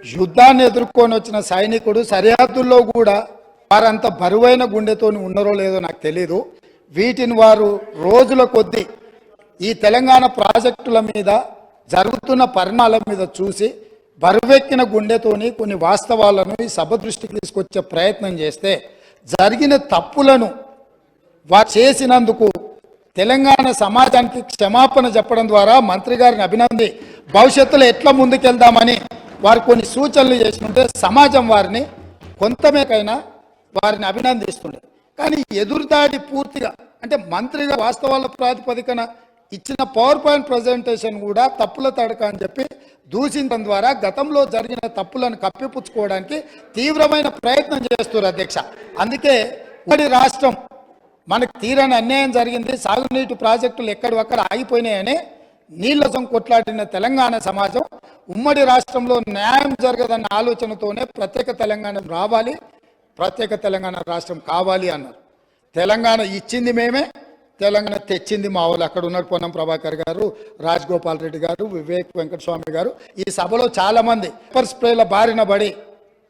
యుద్ధాన్ని ఎదుర్కొని వచ్చిన సైనికుడు సరిహద్దుల్లో కూడా వారంత బరువైన గుండెతోని ఉన్నారో లేదో నాకు తెలియదు వీటిని వారు రోజుల కొద్దీ ఈ తెలంగాణ ప్రాజెక్టుల మీద జరుగుతున్న పరిణామాల మీద చూసి బరువెక్కిన గుండెతోని కొన్ని వాస్తవాలను ఈ సభ దృష్టికి తీసుకొచ్చే ప్రయత్నం చేస్తే జరిగిన తప్పులను వారు చేసినందుకు తెలంగాణ సమాజానికి క్షమాపణ చెప్పడం ద్వారా మంత్రి గారిని అభినంది భవిష్యత్తులో ఎట్లా ముందుకెళ్దామని వారు కొన్ని సూచనలు చేస్తుంటే సమాజం వారిని కొంతమేకైనా వారిని అభినందిస్తుండే. కానీ ఎదురుదాడి పూర్తిగా అంటే మంత్రిగా వాస్తవాల ప్రాతిపదికన ఇచ్చిన పవర్ పాయింట్ ప్రజెంటేషన్ కూడా తప్పుల తడక అని చెప్పి దూషించడం ద్వారా గతంలో జరిగిన తప్పులను కప్పిపుచ్చుకోవడానికి తీవ్రమైన ప్రయత్నం చేస్తున్నారు అధ్యక్ష. అందుకే ఉమ్మడి రాష్ట్రం మనకు తీరని అన్యాయం జరిగింది సాగునీటి ప్రాజెక్టులు ఎక్కడొక్కడ ఆగిపోయినాయని నీళ్ళసం కొట్లాడిన తెలంగాణ సమాజం ఉమ్మడి రాష్ట్రంలో న్యాయం జరగదన్న ఆలోచనతోనే ప్రత్యేక తెలంగాణ రావాలి ప్రత్యేక తెలంగాణ రాష్ట్రం కావాలి అన్నారు. తెలంగాణ ఇచ్చింది మేమే తెలంగాణ తెచ్చింది మా వాళ్ళు. అక్కడ ఉన్నారు పొన్నం ప్రభాకర్ గారు రాజగోపాల్ రెడ్డి గారు వివేక్ వెంకటస్వామి గారు. ఈ సభలో చాలామంది పేపర్ స్ప్రేల బారిన పడి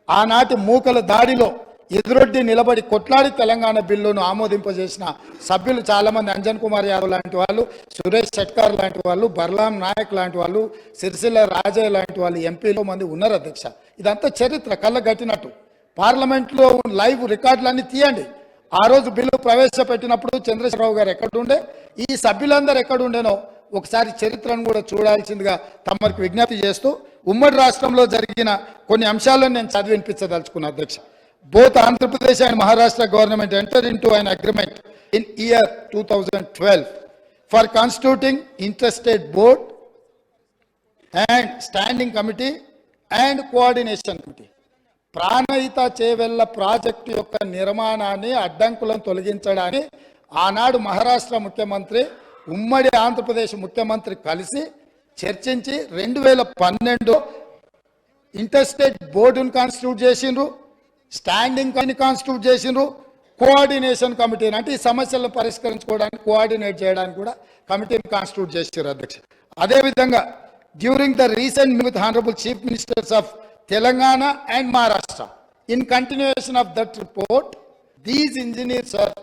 ఆనాటి మూకల దాడిలో ఎదురొడ్డి నిలబడి కొట్లాడి తెలంగాణ బిల్లును ఆమోదింపజేసిన సభ్యులు చాలామంది అంజన్ కుమార్ యాదవ్ లాంటి వాళ్ళు సురేష్ షెట్కార్ లాంటి వాళ్ళు బర్లాం నాయక్ లాంటి వాళ్ళు సిరిసిల్ల రాజయ్య లాంటి వాళ్ళు ఎంపీలో మంది ఉన్నారు అధ్యక్ష. ఇదంతా చరిత్ర కళ్ళ కట్టినట్టు. పార్లమెంట్లో లైవ్ రికార్డులన్నీ తీయండి. ఆ రోజు బిల్లు ప్రవేశపెట్టినప్పుడు చంద్రశేఖరరావు గారు ఎక్కడుండే? ఈ సభ్యులందరూ ఎక్కడుండేనో ఒకసారి చరిత్రను కూడా చూడాల్సిందిగా తమకు విజ్ఞప్తి చేస్తూ ఉమ్మడి రాష్ట్రంలో జరిగిన కొన్ని అంశాలను నేను చదివినిపించదలుచుకున్నా అధ్యక్ష. Both Andhra Pradesh and Maharashtra government enter into an agreement in year two thousand twelve for constituting interstate board and standing committee and coordination committee Pranahita Chevella project యొక్క నిర్మాణాన్ని అడ్డంకులను తొలగించడాన్ని ఆనాడు మహారాష్ట్ర ముఖ్యమంత్రి ఉమ్మడి ఆంధ్రప్రదేశ్ ముఖ్యమంత్రి కలిసి చర్చించి రెండు వేల పన్నెండు ఇంటర్స్టేట్ బోర్డును కాన్స్టిట్యూట్ చేసిండ్రు. స్టాండింగ్ కమిటీ కాన్స్టిట్యూట్ చేసిండ్రు? కోఆర్డినేషన్ కమిటీని అంటే ఈ సమస్యలను పరిష్కరించుకోవడానికి కోఆర్డినేట్ చేయడానికి కూడా కమిటీని కాన్స్టిట్యూట్ చేశారు అధ్యక్ష. అదేవిధంగా during the recent with honourable chief ministers of Telangana and Maharashtra in continuation of that report these engineers are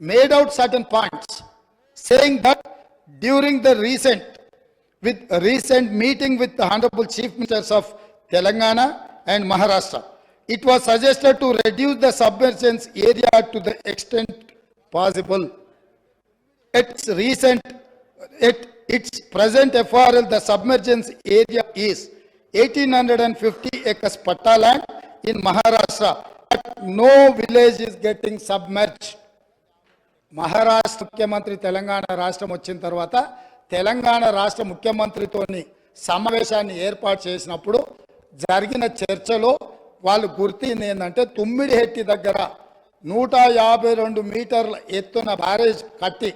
made out certain points saying that during the recent with recent meeting with the honorable chief ministers of telangana and maharashtra it was suggested to reduce the submergence area to the extent possible its recent at its present FRL, the submergence area is 1850 acres patta land in Maharashtra. But no village is getting submerged. Maharashtra ముఖ్యమంత్రి తెలంగాణ రాష్ట్రం వచ్చిన తర్వాత తెలంగాణ రాష్ట్ర ముఖ్యమంత్రితోని సమావేశాన్ని ఏర్పాటు చేసినప్పుడు జరిగిన చర్చలో వాళ్ళు గుర్తింది ఏంటంటే తుమ్మిడిహెట్టి దగ్గర నూట యాభై రెండు మీటర్ల ఎత్తున బ్యారేజ్ కట్టి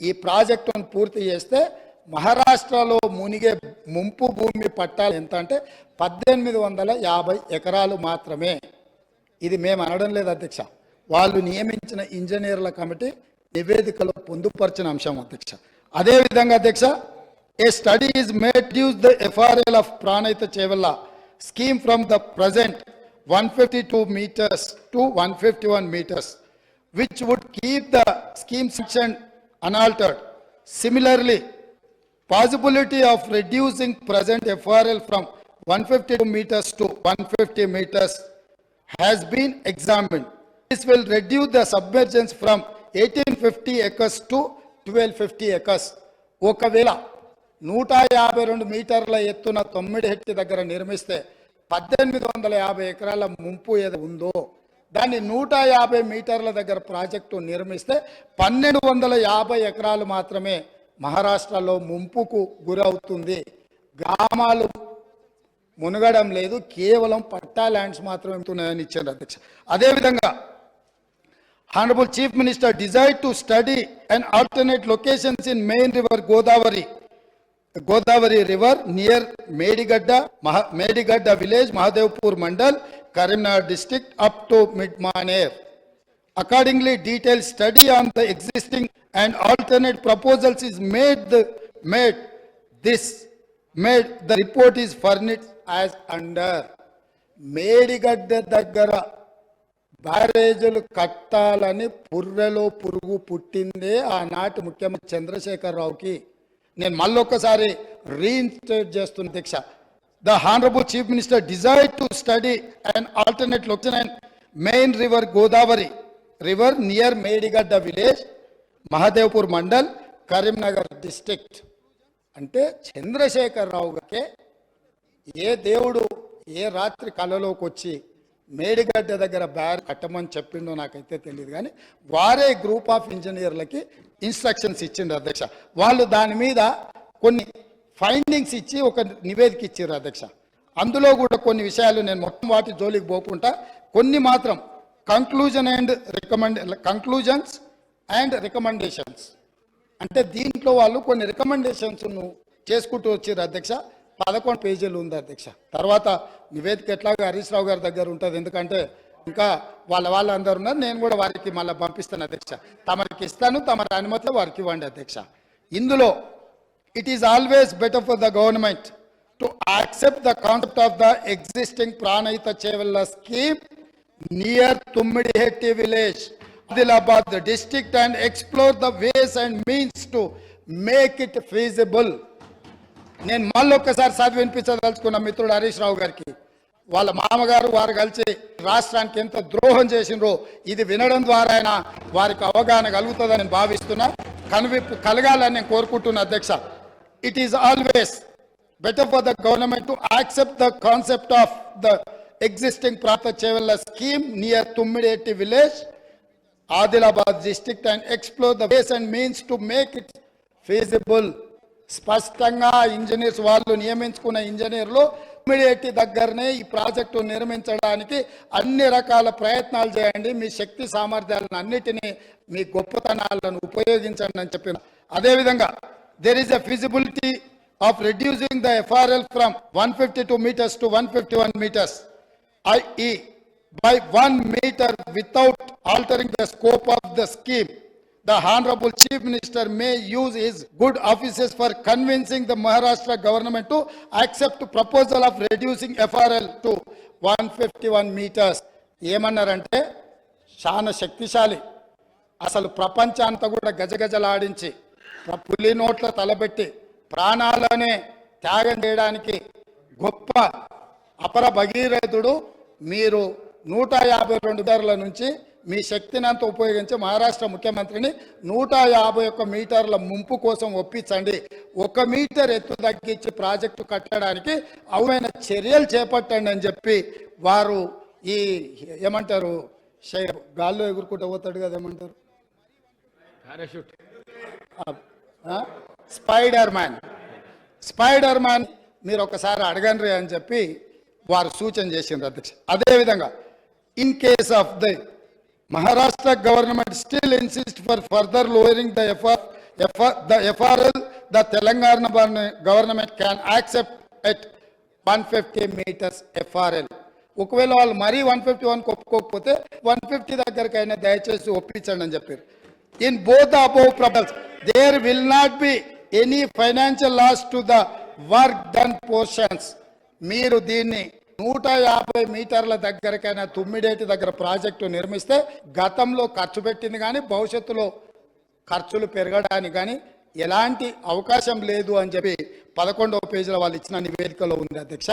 ఈ ప్రాజెక్టును పూర్తి చేస్తే మహారాష్ట్రలో మునిగే ముంపు భూమి పట్టాలు ఎంత అంటే పద్దెనిమిది వందల యాభై ఎకరాలు మాత్రమే. ఇది మేము అనడం లేదు అధ్యక్ష. వాళ్ళు నియమించిన ఇంజనీర్ల కమిటీ నివేదికలో పొందుపరిచిన అంశం అధ్యక్ష. అదేవిధంగా అధ్యక్ష a study is made reduce the FRL of Pranahita Chevella Scheme from the present one fifty two meters to one fifty one meters which would keep the scheme section unaltered. Similarly, possibility of reducing present FRL from 152 meters to 150 meters has been examined. This will reduce the submergence from 1850 acres to 1250 acres. ఒకవేళ నూట యాభై రెండు మీటర్ల ఎత్తున తొమ్మిది హెక్టి దగ్గర నిర్మిస్తే పద్దెనిమిది వందల యాభై ఎకరాల ముంపు ఏదో ఉందో దాన్ని నూట యాభై మీటర్ల దగ్గర ప్రాజెక్టు నిర్మిస్తే పన్నెండు వందల యాభై ఎకరాలు మాత్రమే మహారాష్ట్రలో ముంపుకు గురవుతుంది. గ్రామాలు మునగడం లేదు కేవలం పట్టా ల్యాండ్స్ మాత్రమే ఉన్నాయని ఇచ్చారు అధ్యక్ష. అదేవిధంగా honourable chief minister desire to study and alternate locations in main river Godavari Godavari river near Medigadda మహా Medigadda village Mahadevpur mandal Karimnagar district up to mid Maner accordingly detail study on the existing and alternate proposals is made the made this made the report is furnished as under Medigadda దగ్గర బ్యారేజీలు కట్టాలని పుర్రెలో పురుగు పుట్టిందే ఆనాటి ముఖ్యమంత్రి చంద్రశేఖర్ రావుకి నేను మళ్ళొక్కసారి reinstate చేస్తున్న దీక్ష. The honourable chief minister desire to study and alternate location and main river Godavari river near Medigadda village Mahadevpur mandal Karimnagar district. అంటే చంద్రశేఖరరావు గారికే ఏ దేవుడు ఏ రాత్రి కళలోకి వచ్చి మేడిగడ్డ దగ్గర బ్యార్ కట్టమని చెప్పిండో నాకైతే తెలియదు కానీ వారే గ్రూప్ ఆఫ్ ఇంజనీర్లకి ఇన్స్ట్రక్షన్స్ ఇచ్చిండ్రు అధ్యక్ష. వాళ్ళు దాని మీద కొన్ని ఫైండింగ్స్ ఇచ్చి ఒక నివేదిక ఇచ్చారు అధ్యక్ష. అందులో కూడా కొన్ని విషయాలు నేను మొత్తం వాటి జోలికి పోకుండా కొన్ని మాత్రం conclusion and recommend conclusions and recommendations అంటే దీంట్లో వాళ్ళు కొన్ని రికమెండేషన్స్ చేసుకుంటూ వచ్చారు అధ్యక్ష. పదకొండు పేజీలు ఉంది అధ్యక్ష. తర్వాత నివేదిక ఎట్లాగా హరీష్ రావు గారి దగ్గర ఉంటుంది. ఎందుకంటే ఇంకా వాళ్ళ వాళ్ళందరూ ఉన్నారు. నేను కూడా వారికి మళ్ళీ పంపిస్తాను అధ్యక్ష. తమరికి ఇస్తాను తమరి అనుమతిలో వారికి ఇవ్వండి అధ్యక్ష. ఇందులో it is always better for the government to accept the concept of the existing Pranahita Chevella scheme near Tummidihatti village Adilabad district and explore the ways and means to make it feasible నేను మళ్ళీ ఒక్కసారి చదివి వినిపించదలుచుకున్న మిత్రుడు హరీష్ రావు గారికి వాళ్ళ మామగారు వారు కలిసి రాష్ట్రానికి ఎంత ద్రోహం చేసినరో ఇది వినడం ద్వారా అయినా వారికి అవగాహన కలుగుతుందని భావిస్తున్నా. కనువిప్పు కలగాలని కోరుకుంటున్నా అధ్యక్ష. It is always better for the government to accept the concept of the existing Pranahita Chevella scheme near Tummidihatti village Adilabad district and explore the ways and means to make it feasible స్పష్టంగా engineers వాళ్ళు నియమించుకున్న ఇంజనీర్లు immediate దగ్గరనే ఈ project నిర్మించడానికి అన్ని రకాల ప్రయత్నాలు చేయండి. మీ శక్తి సామర్థ్యాలను అన్నిటినీ మీ గొప్పతనాలను ఉపయోగించండి అని చెప్పిన అదేవిధంగా there is a feasibility of reducing the FRL from one fifty two metres to one fifty one metres IE by one metre without altering the scope of the scheme The Honorable Chief Minister may use his good offices for convincing the Maharashtra government to accept proposal of reducing FRL to 151 meters. ఏమన్నారంటే చాలా శక్తిశాలి అసలు ప్రపంచాంతా కూడా గజగజలాడించి పులి నోట్ల తలబెట్టి ప్రాణాలనే త్యాగం చేయడానికి గొప్ప అపర భగీరథుడు మీరు నూట యాభై రెండు ధరల నుంచి మీ శక్తిని అంతా ఉపయోగించి మహారాష్ట్ర ముఖ్యమంత్రిని నూట యాభై ఒక్క మీటర్ల ముంపు కోసం ఒప్పించండి. ఒక మీటర్ ఎత్తు తగ్గించి ప్రాజెక్టు కట్టడానికి అవమైన చర్యలు చేపట్టండి అని చెప్పి వారు ఈ ఏమంటారు గాల్లో ఎగురుకుంటూ పోతాడు కదా ఏమంటారు? స్పైడర్ మ్యాన్ స్పైడర్ మ్యాన్ మీరు ఒకసారి అడగండి అని చెప్పి వారు సూచన చేసిండ్రు అధ్యక్ష. అదేవిధంగా in case of the Maharashtra government still insist for further lowering the FR the FRL the Telangana government can accept at one fifty metres FRL ఒకవేళ వాళ్ళు మరీ వన్ ఫిఫ్టీ వన్ ఒప్పుకోకపోతే వన్ ఫిఫ్టీ దగ్గరకైనా దయచేసి ఒప్పించండి అని చెప్పారు. In both above proposals there will not be any financial loss to the work done portions మీరు దీన్ని నూట యాభై మీటర్ల దగ్గరకైనా తుమ్మిడేటి దగ్గర ప్రాజెక్టు నిర్మిస్తే గతంలో ఖర్చు పెట్టింది కానీ భవిష్యత్తులో ఖర్చులు పెరగడానికి కానీ ఎలాంటి అవకాశం లేదు అని చెప్పి పదకొండవ పేజీలో వాళ్ళు ఇచ్చిన నివేదికలో ఉంది అధ్యక్ష.